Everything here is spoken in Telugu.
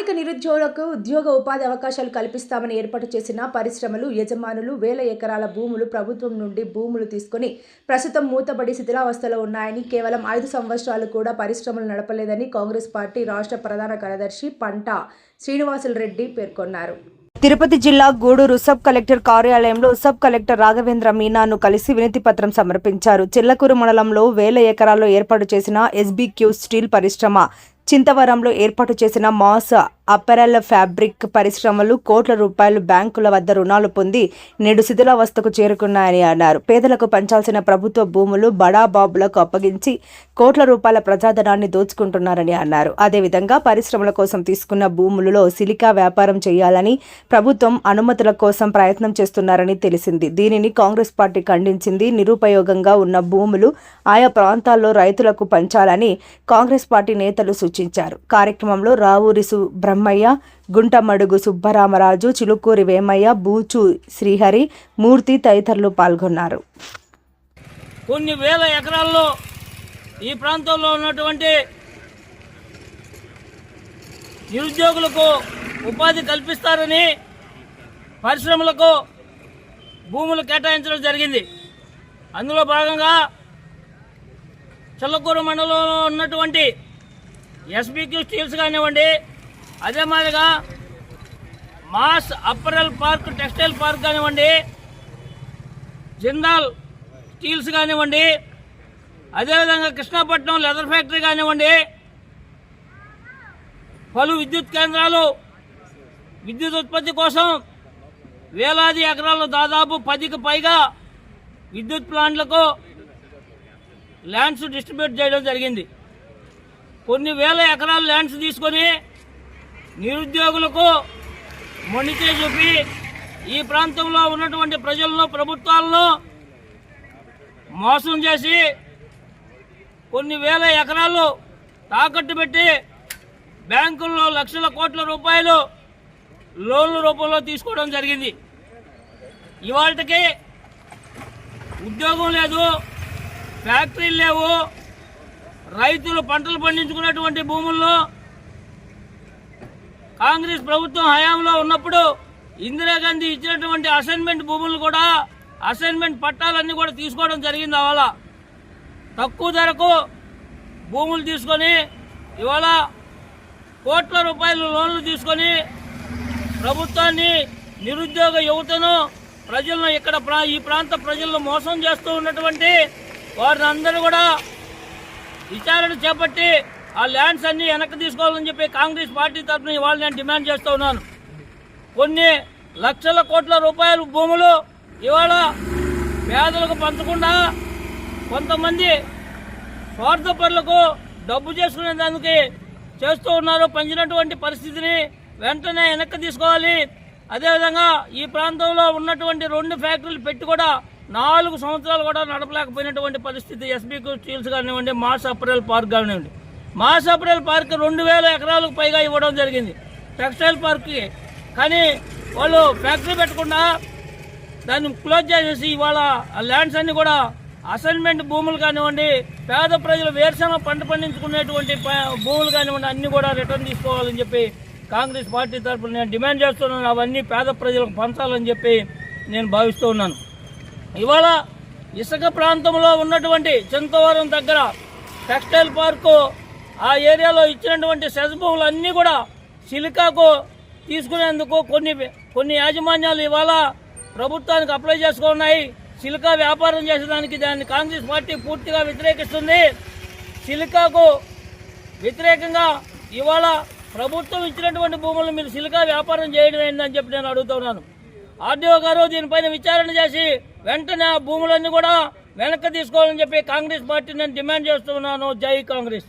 స్థానిక నిరుద్యోగులకు ఉద్యోగ ఉపాధి అవకాశాలు కల్పిస్తామని ఏర్పాటు చేసిన పరిశ్రమలు యజమానులు వేల ఎకరాల భూములు ప్రభుత్వం నుండి భూములు తీసుకొని ప్రస్తుతం మూతబడి శిథిలావస్థలో ఉన్నాయని కేవలం ఐదు సంవత్సరాలు కూడా పరిశ్రమలు నడపలేదని కాంగ్రెస్ పార్టీ రాష్ట్ర ప్రధాన కార్యదర్శి పంట శ్రీనివాసులు రెడ్డి పేర్కొన్నారు. తిరుపతి జిల్లా గూడూరు సబ్ కలెక్టర్ కార్యాలయంలో సబ్ కలెక్టర్ రాఘవేంద్ర మీనాను కలిసి వినతి పత్రం సమర్పించారు. చిల్లకూరు మండలంలో వేల ఎకరాల్లో ఏర్పాటు చేసిన ఎస్బీక్యూ స్టీల్ పరిశ్రమ చింతవరంలో ఏర్పాటు చేసిన మాస్ అపెరల్ ఫ్యాబ్రిక్ పరిశ్రమలు కోట్ల రూపాయలు బ్యాంకుల వద్ద రుణాలు పొంది నేడు శిథిలావస్థకు చేరుకున్నాయని అన్నారు. పేదలకు పంచాల్సిన ప్రభుత్వ భూములు బడా బాబులకు అప్పగించి కోట్ల రూపాయల ప్రజాధనాన్ని దోచుకుంటున్నారని అన్నారు. అదేవిధంగా పరిశ్రమల కోసం తీసుకున్న భూములలో సిలికా వ్యాపారం చేయాలని ప్రభుత్వం అనుమతుల కోసం ప్రయత్నం చేస్తున్నారని తెలిసింది. దీనిని కాంగ్రెస్ పార్టీ ఖండించింది. నిరుపయోగంగా ఉన్న భూములు ఆయా ప్రాంతాల్లో రైతులకు పంచాలని కాంగ్రెస్ పార్టీ నేతలు సూచించారు. కార్యక్రమంలో రావూరి బ్రహ్మ బ్రహ్మయ్య గుంటమడుగు సుబ్బరామరాజు చిలుకూరి వేమయ్య బూచు శ్రీహరి మూర్తి తదితరులు పాల్గొన్నారు. కొన్ని వేల ఎకరాల్లో ఈ ప్రాంతంలో ఉన్నటువంటి నిరుద్యోగులకు ఉపాధి కల్పిస్తారని పరిశ్రమలకు భూములు కేటాయించడం జరిగింది. అందులో భాగంగా చల్లకూరు మండలంలో ఉన్నటువంటి ఎస్బీక్యూ స్టీల్స్ కానివ్వండి అదే మాదిరిగా mas apparel park textile park కానివ్వండి జిందాల్ స్టీల్స్ కానివ్వండి అదేవిధంగా కృష్ణాపట్నం లెదర్ ఫ్యాక్టరీ కానివ్వండి పలు విద్యుత్ కేంద్రాలు విద్యుత్ ఉత్పత్తి కోసం వేలాది ఎకరాలు దాదాపు పదికి పైగా విద్యుత్ ప్లాంట్లకు ల్యాండ్స్ డిస్ట్రిబ్యూట్ చేయడం జరిగింది. కొన్ని వేల ఎకరాలు ల్యాండ్స్ తీసుకొని నిరుద్యోగులకు మొండితే చూపి ఈ ప్రాంతంలో ఉన్నటువంటి ప్రజలను ప్రభుత్వాలను మోసం చేసి కొన్ని వేల ఎకరాలు తాకట్టు పెట్టి బ్యాంకుల్లో లక్షల కోట్ల రూపాయలు లోన్ల రూపంలో తీసుకోవడం జరిగింది. ఇవాళకి ఉద్యోగం లేదు ఫ్యాక్టరీలు లేవు రైతులు పంటలు పండించుకున్నటువంటి భూముల్లో కాంగ్రెస్ ప్రభుత్వం హయాంలో ఉన్నప్పుడు ఇందిరాగాంధీ ఇచ్చినటువంటి అసైన్మెంట్ భూములు కూడా అసైన్మెంట్ పట్టాలన్నీ కూడా తీసుకోవడం జరిగింది అవాళ. తక్కువ ధరకు భూములు తీసుకొని ఇవాళ కోట్ల రూపాయల లోన్లు తీసుకొని ప్రభుత్వాన్ని నిరుద్యోగ యువతను ప్రజలను ఇక్కడ ప్రా- ఈ ప్రాంత ప్రజలను మోసం చేస్తూ ఉన్నటువంటి వారిని అందరూ కూడా విచారణ చేపట్టి ఆ ల్యాండ్స్ అన్ని వెనక్కి తీసుకోవాలని చెప్పి కాంగ్రెస్ పార్టీ తరఫున ఇవాళ నేను డిమాండ్ చేస్తూ ఉన్నాను. కొన్ని లక్షల కోట్ల రూపాయల భూములు ఇవాళ పేదలకు పంచకుండా కొంతమంది స్వార్థపరులకు డబ్బు చేసుకునే దానికి చేస్తూ ఉన్నారు. పంచినటువంటి పరిస్థితిని వెంటనే వెనక్కి తీసుకోవాలి. అదేవిధంగా ఈ ప్రాంతంలో ఉన్నటువంటి రెండు ఫ్యాక్టరీలు పెట్టి కూడా నాలుగు సంవత్సరాలు కూడా నడపలేకపోయినటువంటి పరిస్థితి ఎస్బీకు స్టీల్స్ కానివ్వండి మాస్ అప్రల్ పార్క్ కానివ్వండి. మాస్ అప్రైల్ పార్క్ రెండు వేల ఎకరాలకు పైగా ఇవ్వడం జరిగింది. టెక్స్టైల్ పార్క్కి. కానీ వాళ్ళు ఫ్యాక్టరీ పెట్టకుండా దాన్ని క్లోజ్ చేసేసి ఇవాళ ఆ ల్యాండ్స్ అన్ని కూడా అసైన్మెంట్ భూములు కానివ్వండి పేద ప్రజలు వేరుశనగ పంట పండించుకునేటువంటి భూములు కానివ్వండి అన్ని కూడా రిటర్న్ తీసుకోవాలని చెప్పి కాంగ్రెస్ పార్టీ తరఫున నేను డిమాండ్ చేస్తున్నాను. అవన్నీ పేద ప్రజలకు పంచాలని చెప్పి నేను భావిస్తూ ఉన్నాను. ఇవాళ ఇసుక ప్రాంతంలో ఉన్నటువంటి చింతవరం దగ్గర టెక్స్టైల్ పార్కు ఆ ఏరియాలో ఇచ్చినటువంటి సెస్ భూములు అన్నీ కూడా సిలికాకు తీసుకునేందుకు కొన్ని కొన్ని యాజమాన్యాలు ఇవాళ ప్రభుత్వానికి అప్లై చేసుకున్నాయి. సిలికా వ్యాపారం చేసేదానికి దాన్ని కాంగ్రెస్ పార్టీ పూర్తిగా వ్యతిరేకిస్తుంది. సిలికాకు వ్యతిరేకంగా ఇవాళ ప్రభుత్వం ఇచ్చినటువంటి భూములను మీరు సిలికా వ్యాపారం చేయడం ఏందని చెప్పి నేను అడుగుతున్నాను ఆర్డీఓ గారు దీనిపైన విచారణ చేసి వెంటనే ఆ భూములన్నీ కూడా వెనక్కి తీసుకోవాలని చెప్పి కాంగ్రెస్ పార్టీ నేను డిమాండ్ చేస్తున్నాను. జై కాంగ్రెస్.